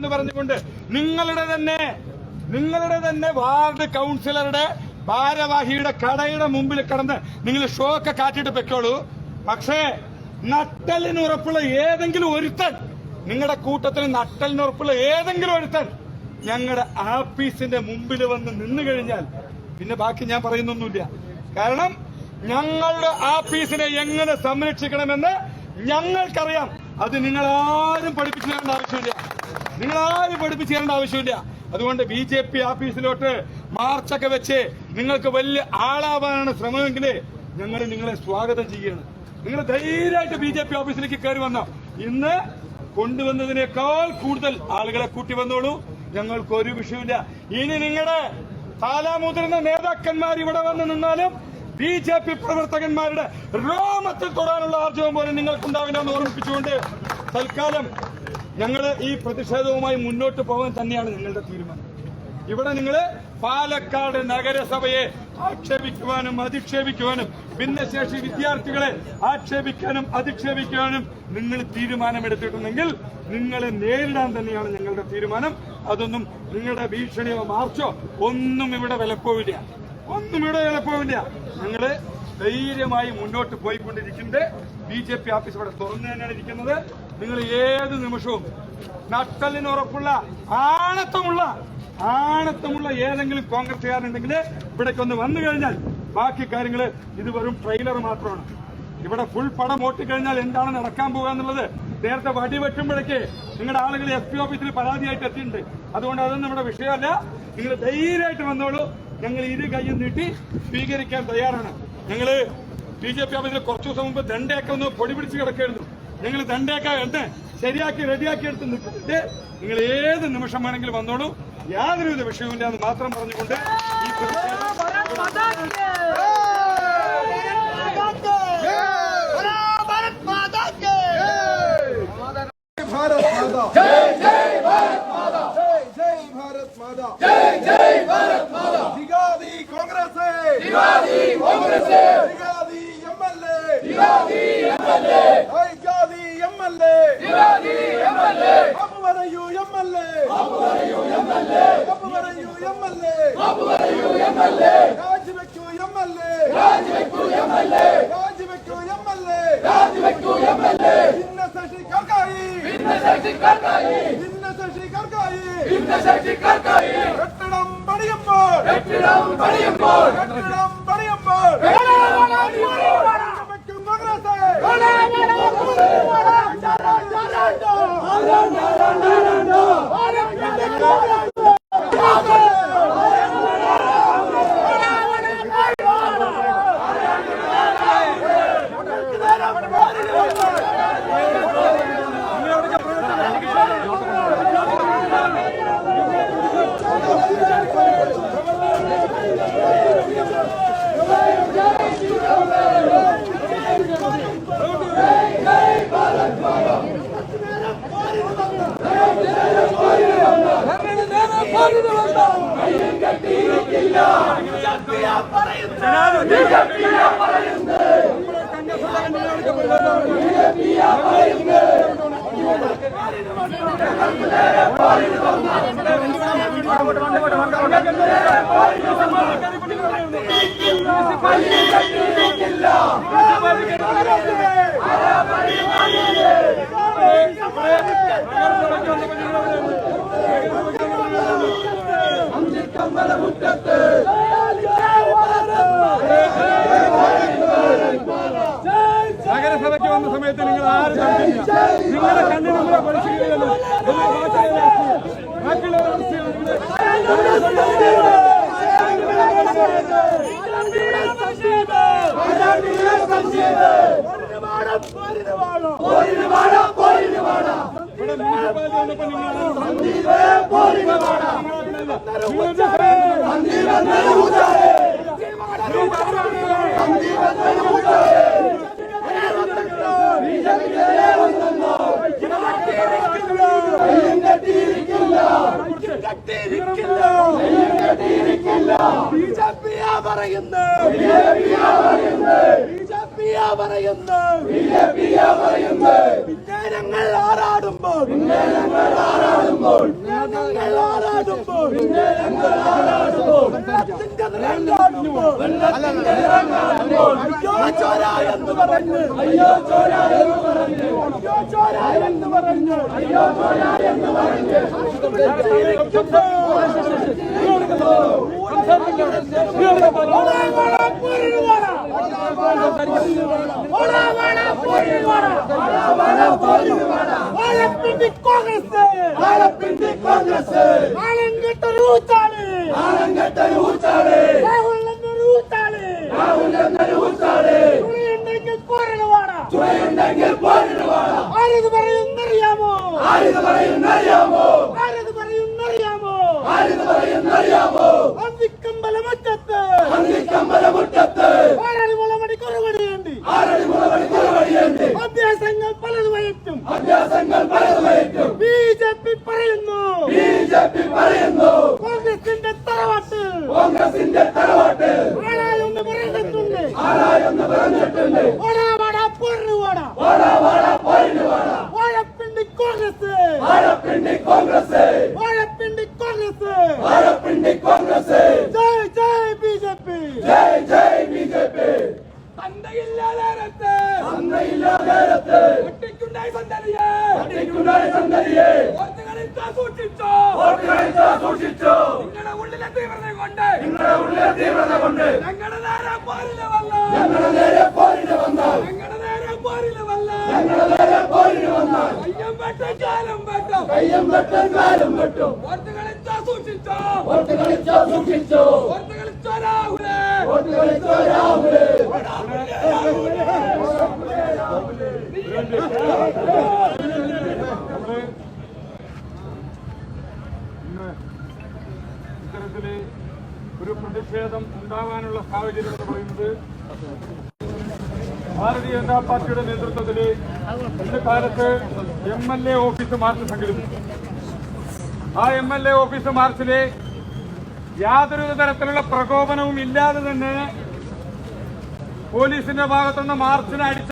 എന്ന് പറഞ്ഞുകൊണ്ട് നിങ്ങളുടെ തന്നെ നിങ്ങളുടെ തന്നെ വാർഡ് കൗൺസിലറുടെ ഭാരവാഹിയുടെ കടയുടെ മുമ്പിൽ കിടന്ന് നിങ്ങൾ ഷോ ഒക്കെ കാറ്റിട്ട് വെക്കോളൂ പക്ഷേ നട്ടലിന് ഉറപ്പുള്ള ഏതെങ്കിലും ഒരുത്തൻ നിങ്ങളുടെ കൂട്ടത്തിൽ നട്ടലിന് ഉറപ്പുള്ള ഏതെങ്കിലും ഒരുത്തൻ ഞങ്ങളുടെ ആഫീസിന്റെ മുമ്പിൽ വന്ന് നിന്നു കഴിഞ്ഞാൽ പിന്നെ ബാക്കി ഞാൻ പറയുന്നൊന്നുമില്ല. കാരണം ഞങ്ങളുടെ ആഫീസിനെ എങ്ങനെ സംരക്ഷിക്കണമെന്ന് ഞങ്ങൾക്കറിയാം. അത് നിങ്ങൾ ആരും പഠിപ്പിച്ചു തരേണ്ട ആവശ്യമില്ല. നിങ്ങൾ ആരും പഠിപ്പിച്ചു തരേണ്ട ആവശ്യമില്ല. അതുകൊണ്ട് ബി ജെ പി ആഫീസിലോട്ട് മാർച്ചൊക്കെ വെച്ച് നിങ്ങൾക്ക് വലിയ ആളാവാനാണ് ശ്രമമെങ്കിൽ ഞങ്ങൾ നിങ്ങളെ സ്വാഗതം ചെയ്യുകയാണ് നിങ്ങൾ ധൈര്യമായിട്ട് ബി ജെ പി ഓഫീസിലേക്ക് കയറി വന്നോ. ഇന്ന് കൊണ്ടുവന്നതിനേക്കാൾ കൂടുതൽ ആളുകളെ കൂട്ടി വന്നോളൂ. ഞങ്ങൾക്ക് ഒരു വിഷയമില്ല ഇനി നിങ്ങളുടെ താലാമുതിർന്ന നേതാക്കന്മാർ ഇവിടെ വന്ന് നിന്നാലും ബി ജെ പി പ്രവർത്തകന്മാരുടെ രോമത്തിൽ തൊടാനുള്ള ആർജവം പോലെ നിങ്ങൾക്കുണ്ടാവില്ല എന്ന് ഓർമ്മിപ്പിച്ചുകൊണ്ട് തൽക്കാലം ഞങ്ങൾ ഈ പ്രതിഷേധവുമായി മുന്നോട്ട് പോകാൻ തന്നെയാണ് ഞങ്ങളുടെ തീരുമാനം. ഇവിടെ നിങ്ങൾ പാലക്കാട് നഗരസഭയെ ആക്ഷേപിക്കുവാനും അധിക്ഷേപിക്കുവാനും ഭിന്നശേഷി വിദ്യാർത്ഥികളെ ആക്ഷേപിക്കാനും അധിക്ഷേപിക്കുവാനും നിങ്ങൾ തീരുമാനമെടുത്തിട്ടുണ്ടെങ്കിൽ നിങ്ങളെ നേരിടാൻ തന്നെയാണ് ഞങ്ങളുടെ തീരുമാനം. അതൊന്നും നിങ്ങളുടെ ഭീഷണിയോ മാർച്ചോ ഒന്നും ഇവിടെ വിലപ്പോവില്ല. ഒന്നും ഇവിടെ എളുപ്പമില്ല ഞങ്ങൾ ധൈര്യമായി മുന്നോട്ട് പോയിക്കൊണ്ടിരിക്കുന്നത് ബി ജെ പി ഓഫീസ് ഇവിടെ തുറന്നു തന്നെയാണ് ഇരിക്കുന്നത്. നിങ്ങൾ ഏത് നിമിഷവും നട്ടലിന് ഉറപ്പുള്ള ആണത്തമുള്ള ആണത്തമുള്ള ഏതെങ്കിലും കോൺഗ്രസ്സുകാരുണ്ടെങ്കിൽ ഇവിടേക്ക് ഒന്ന് വന്നു കഴിഞ്ഞാൽ ബാക്കി കാര്യങ്ങൾ ഇത് വെറും ട്രെയിലർ മാത്രമാണ്. ഇവിടെ ഫുൾ പടം ഓട്ടിക്കഴിഞ്ഞാൽ എന്താണ് നടക്കാൻ പോകുക എന്നുള്ളത് നേരത്തെ വടി വെട്ടുമ്പോഴേക്ക് നിങ്ങളുടെ ആളുകൾ എസ് പി ഓഫീസിൽ പരാതിയായിട്ട് എത്തിയിട്ടുണ്ട്. അതുകൊണ്ട് അതൊന്നും നമ്മുടെ വിഷയമല്ല. നിങ്ങൾ ധൈര്യമായിട്ട് വന്നോളൂ. ഞങ്ങൾ ഇരു കൈയും നീട്ടി സ്വീകരിക്കാൻ തയ്യാറാണ്. ഞങ്ങൾ ബി ജെ പി ഓഫീസിൽ കുറച്ച് ദിവസം മുമ്പ് ദണ്ടയൊക്കെ ഒന്ന് പൊടി പിടിച്ച് കിടക്കായിരുന്നു ഞങ്ങൾ ദണ്ടയൊക്കെ എന്ത് ശരിയാക്കി റെഡിയാക്കി എടുത്ത് നിൽക്കുന്നുണ്ട്. നിങ്ങൾ ഏത് നിമിഷം വേണമെങ്കിലും വന്നോളൂ. യാതൊരുവിധ വിഷയവുമില്ല എന്ന് മാത്രം പറഞ്ഞുകൊണ്ട് ഈ കെട്ടിടം പണിയുമ്പോൾ കെട്ടിടം പണിയുമ്പോൾ കെട്ടിടം പണിയുമ്പോൾ அற்புதர നഗരസഭയ്ക്ക് വന്ന സമയത്ത് നിങ്ങൾ ആരും നിങ്ങളുടെ കണ്ണിന് നമ്മളെ ബാക്കിയുള്ളവർ ഇവിടെ മുനിസിപ്പാലിറ്റി വന്നപ്പോ ബിജെപിയാ പറയുന്നു ഞങ്ങൾ ആറാടുമ്പോൾ ഞങ്ങൾ ആറാടുമ്പോൾ നിറം കാണുമ്പോൾ അയ്യോ ചോര എന്ന് പറഞ്ഞു അയ്യോ ചോര എന്ന് പറഞ്ഞു. അയ്യോ ചോര എന്ന് പറഞ്ഞു അയ്യോ ചോര എന്ന് പറഞ്ഞു ആരത് പറയുന്നറിയാമോ ആരത് പറയുന്നു. കോൺഗ്രസിന്റെ തറവാട്ട്. കോൺഗ്രസിന്റെ തറവാട്ട്. ആളായൊന്ന് പറഞ്ഞിട്ടുണ്ട്. ആളായൊന്ന് പറഞ്ഞിട്ടുണ്ട്. ഓടാ വാടാ പോരണു വാടാ. ഓടാ വാടാ പോരണു വാടാ. വാഴപ്പിണ്ടി കോൺഗ്രസ്. വാഴപ്പിണ്ടി കോൺഗ്രസ്. വാഴപ്പിണ്ടി കോൺഗ്രസ്. വാഴപ്പിണ്ടി കോൺഗ്രസ്. ജയ് ജയ് ബി ജെ പി. ജയ് ജയ് ബി ജെ പി. തന്തയില്ലാതെ തന്തയില്ലാതെ ഒറ്റയ്ക്കുണ്ടായി സന്തതിയെ. ഒറ്റയ്ക്കുണ്ടായ സന്തതിയെ. സൂക്ഷിച്ചോ. സൂക്ഷിച്ചോ. നിങ്ങളുടെ ഉള്ളിലെ തീവ്രത കൊണ്ട്. നിങ്ങളുടെ ഉള്ളിലെ തീവ്രത കൊണ്ട്. ഞങ്ങളുടെ നേരെ പോരില വന്ന. ഞങ്ങളുടെ നേരെ പോരില വന്ന. ഞങ്ങളുടെ നേരെ പോരില വന്ന. ഞങ്ങളുടെ നേരെ പോരില വന്ന. കയ്യം വെട്ടും കാലം വെട്ടും. കയ്യം വെട്ടും കാലം വെട്ടും. ഓർത്തുകളിൽ സൂക്ഷിച്ചോ. ഓർത്തുകളിൽ സൂക്ഷിച്ചോ. ഓർത്തുകളിൽ രാഹുലേ. ഓർത്തുകളിൽ രാഹുലേ. ഇന്ന് ഒരു പ്രതിഷേധം ഉണ്ടാകാനുള്ള സാഹചര്യം എന്ന് പറയുന്നത് ഭാരതീയ ജനതാ പാർട്ടിയുടെ നേതൃത്വത്തിൽ ഇന്ന് കാലത്ത് M L A office march സംഘടിപ്പിച്ചു. ആ എം എൽ എ ഓഫീസ് മാർച്ചിൽ യാതൊരു തരത്തിലുള്ള പ്രകോപനവും ഇല്ലാതെ തന്നെ പോലീസിന്റെ ഭാഗത്തുനിന്ന് മാർച്ചിനെ അടിച്ചു